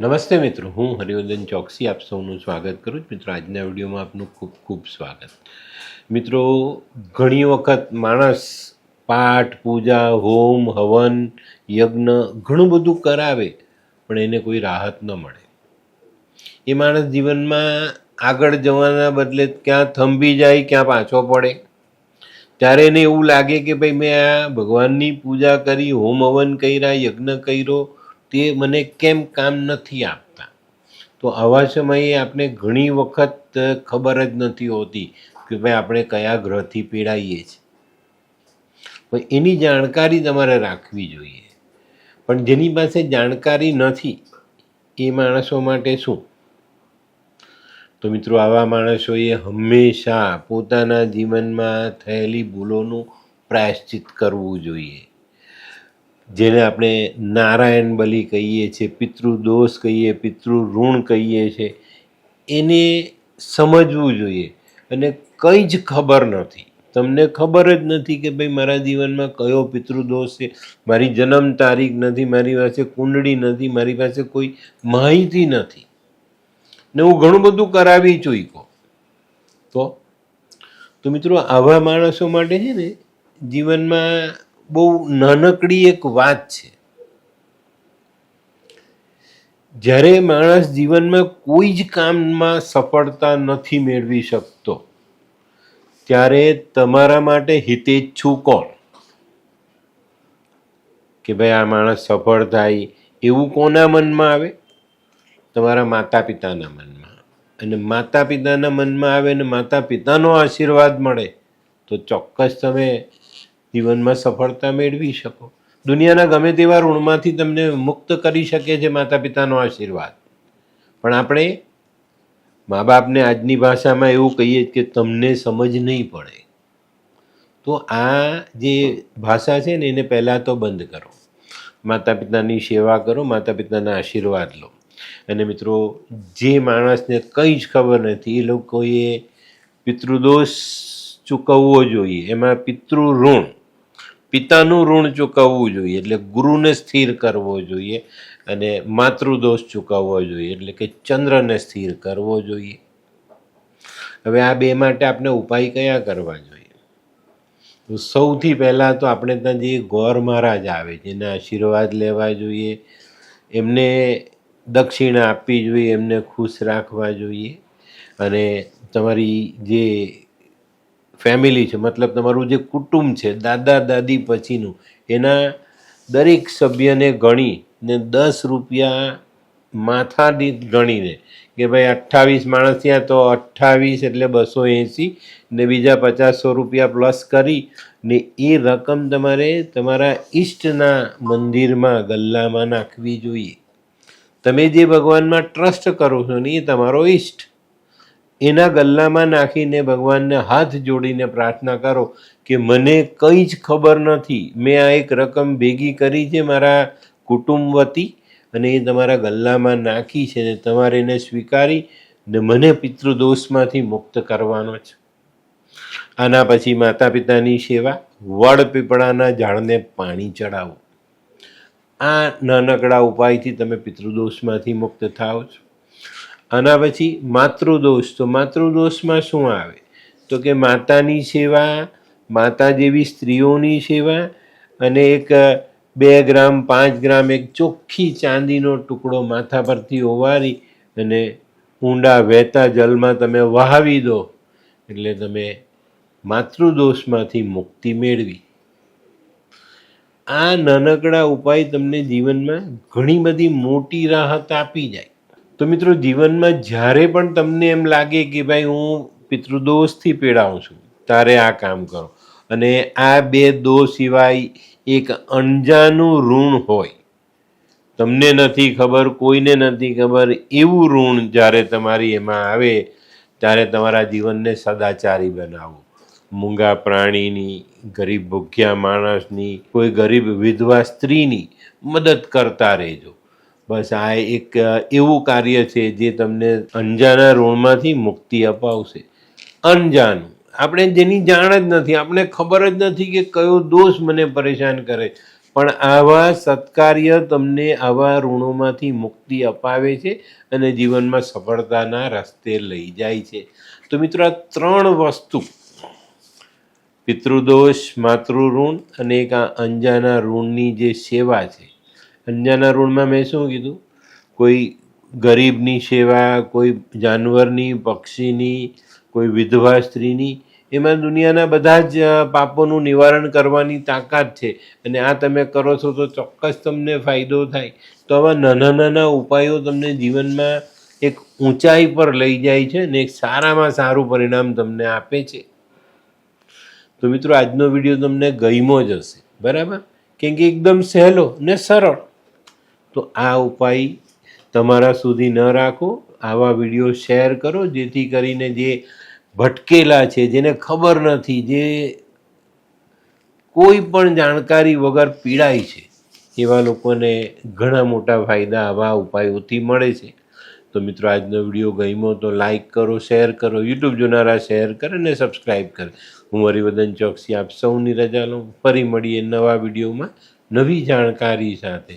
નમસ્તે મિત્રો, હું હરિવર્ધન ચોકસી આપ સૌનું સ્વાગત કરું છું. મિત્રો, આજના વિડીયોમાં આપનું ખૂબ ખૂબ સ્વાગત. મિત્રો, ઘણી વખત માણસ પાઠ, પૂજા, હોમ, હવન, યજ્ઞ ઘણું બધું કરાવે, પણ એને કોઈ રાહત ન મળે. એ માણસ જીવનમાં આગળ જવાના બદલે ક્યાં થંભી જાય, ક્યાં પાછો પડે. ત્યારે એને એવું લાગે કે ભાઈ, મેં આ ભગવાનની પૂજા કરી, હોમ હવન કર્યા, યજ્ઞ કર્યો તે મને કેમ કામ નથી આપતા? તો આવા સમયે આપણે ઘણી વખત ખબર જ નથી હોતી કે ભાઈ આપણે કયા ગ્રહથી પીડાઈએ છીએ એની જાણકારી તમારે રાખવી જોઈએ. પણ જેની પાસે જાણકારી નથી, એ માણસો માટે શું? તો મિત્રો, આવા માણસોએ હંમેશા પોતાના જીવનમાં થયેલી ભૂલોનું પ્રાયશ્ચિત કરવું જોઈએ. જેને આપણે નારાયણ બલિ કહીએ છીએ, પિતૃદોષ કહીએ પિતૃ કહીએ છીએ, એને સમજવું જોઈએ. અને કંઈ જ ખબર નથી. તમને ખબર જ નથી કે ભાઈ મારા જીવનમાં કયો પિતૃદોષ છે, મારી જન્મ તારીખ નથી, મારી પાસે કુંડળી નથી, મારી પાસે કોઈ માહિતી નથી. ને હું ઘણું બધું કરાવી ચૂક્યો. તો તો મિત્રો આવા માણસો માટે છે ને, જીવનમાં બહુ નાનકડી એક વાત છે. જ્યારે માણસ જીવનમાં કોઈ જ કામમાં સફળતા નથી મેળવી શકતો, ત્યારે તમારા માટે હિતેચ્છુ કોણ? કે ભાઈ આ માણસ સફળ થાય એવું કોના મનમાં આવે? તમારા માતા પિતાના મનમાં. અને માતા પિતાના મનમાં આવે અને માતા પિતાનો આશીર્વાદ મળે, તો ચોક્કસ તમે જીવનમાં સફળતા મેળવી શકો. દુનિયાના ગમે તેવા ઋણમાંથી તમને મુક્ત કરી શકે છે માતા પિતાનો આશીર્વાદ. પણ આપણે મા બાપને આજની ભાષામાં એવું કહીએ કે તમને સમજ નહીં પડે. તો આ જે ભાષા છે ને એને પહેલાં તો બંધ કરો. માતા પિતાની સેવા કરો માતા પિતાના આશીર્વાદ લો. અને મિત્રો, જે માણસને કંઈ જ ખબર નથી, એ લોકોએ પિતૃદોષ ચૂકવવો જોઈએ. એમાં પિતૃ ઋણ પિતાનું ઋણ ચૂકવવું જોઈએ, એટલે ગુરુને સ્થિર કરવો જોઈએ અને માતૃદોષ ચૂકવવો જોઈએ, એટલે કે ચંદ્રને સ્થિર કરવો જોઈએ. હવે આ બે માટે આપણે ઉપાય કયા કરવા જોઈએ? તો સૌથી પહેલાં તો આપણે ત્યાં જે ગોર મહારાજ આવે છે, એના આશીર્વાદ લેવા જોઈએ, એમને દક્ષિણા આપવી જોઈએ, એમને ખુશ રાખવા જોઈએ અને તમારી જે ફેમિલી છે. મતલબ તમારું જે કુટુંબ છે, દાદા, દાદી પછીનું, એના દરેક સભ્યને ગણી ને દસ રૂપિયા માથા દીઠ ગણીને કે ભાઈ અઠ્ઠાવીસ માણસ થયા તો અઠ્ઠાવીસ એટલે બસો એંસી ને બીજા પચાસસો રૂપિયા પ્લસ કરી ને એ રકમ તમારે તમારા ઈષ્ટના મંદિરમાં, ગલ્લામાં નાખવી જોઈએ. તમે જે ભગવાનમાં ટ્રસ્ટ કરો છો ને એ તમારો ઈષ્ટ. એના ગલ્લામાં નાખીને ભગવાનને હાથ જોડીને પ્રાર્થના કરો કે મને કંઈ જ ખબર નથી. મેં આ એક રકમ ભેગી કરી છે મારા કુટુંબ વતી અને એ તમારા ગલ્લામાં નાખી છે ને તમારે એને સ્વીકારી ને મને પિતૃદોષમાંથી મુક્ત કરવાનો છે. આના પછી માતા પિતાની સેવા વડ પીપળાના ઝાડને પાણી ચડાવવું આ નાનકડા ઉપાયથી તમે પિતૃદોષમાંથી મુક્ત થાઓ છો. આના પછી માતૃદોષ. તો માતૃદોષમાં શું આવે? તો કે માતાની સેવા, માતા જેવી સ્ત્રીઓની સેવા અને એક બે ગ્રામ, પાંચ ગ્રામ એક ચોખ્ખી ચાંદીનો ટુકડો માથા પરથી ઓવારી અને ઊંડા વહેતા જલમાં તમે વહાવી દો. એટલે તમે માતૃદોષમાંથી મુક્તિ મેળવી. આ નાનકડા ઉપાય તમને જીવનમાં ઘણી બધી મોટી રાહત આપી જાય. તો મિત્રો જીવનમાં જ્યારે પણ તમને એમ લાગે કે ભાઈ હું પિતૃદોષથી પીડાઉં છું તારે આ કામ કરો. અને આ બે દોષ સિવાય એક અણજાનું ઋણ હોય, તમને નથી ખબર, કોઈને નથી ખબર, એવું ઋણ જ્યારે તમારી એમાં આવે, ત્યારે તમારા જીવનને સદાચારી બનાવો. મૂંગા પ્રાણીની, ગરીબ ભૂખ્યા માણસની, કોઈ ગરીબ વિધવા સ્ત્રીની મદદ કરતા રહેજો. બસ આ એક એવું કાર્ય છે જે તમને અંજાના ઋણમાંથી મુક્તિ અપાવશે. અનજાનું આપણે જેની જાણ જ નથી, આપણે ખબર જ નથી કે કયો દોષ મને પરેશાન કરે. પણ આવા સત્કાર્ય તમને આવા ઋણોમાંથી મુક્તિ અપાવે છે અને જીવનમાં સફળતાના રસ્તે લઈ જાય છે. તો મિત્રો, આ ત્રણ વસ્તુ, પિતૃદોષ, માતૃઋણ અને એક આ અંજાના ઋણની જે સેવા છે અંજાના ઋણમાં મેં શું કીધું? કોઈ ગરીબની સેવા, કોઈ જાનવરની, પક્ષીની, કોઈ વિધવા સ્ત્રીની, એમાં દુનિયાના બધા જ પાપોનું નિવારણ કરવાની તાકાત છે. અને આ તમે કરો છો તો ચોક્કસ તમને ફાયદો થાય. તો આવા નાના નાના ઉપાયો તમને જીવનમાં એક ઊંચાઈ પર લઈ જાય છે અને એક સારામાં સારું પરિણામ તમને આપે છે. તો મિત્રો, આજનો વીડિયો તમને ગમ્યો જ હશે. બરાબર? કેમ કે એકદમ સહેલો ને સરળ. તો આ ઉપાય તમારા સુધી ન રાખો. આવા વીડિયો શેર કરો, જેથી કરીને જે ભટકેલા છે, જેને ખબર નથી, જે કોઈ પણ જાણકારી વગર પીડાય છે, એવા લોકોને ઘણા મોટા ફાયદા આવા ઉપાયોથી મળે છે. તો મિત્રો, આજનો વીડિયો ગમ્યો તો લાઇક કરો, શેર કરો, યુટ્યુબ જોનારા શેર કરે અને સબસ્ક્રાઈબ કરે. હું હરિવદન ચોકસી, આપ સૌની રજા લઉં. ફરી મળીએ નવા વિડીયોમાં નવી જાણકારી સાથે.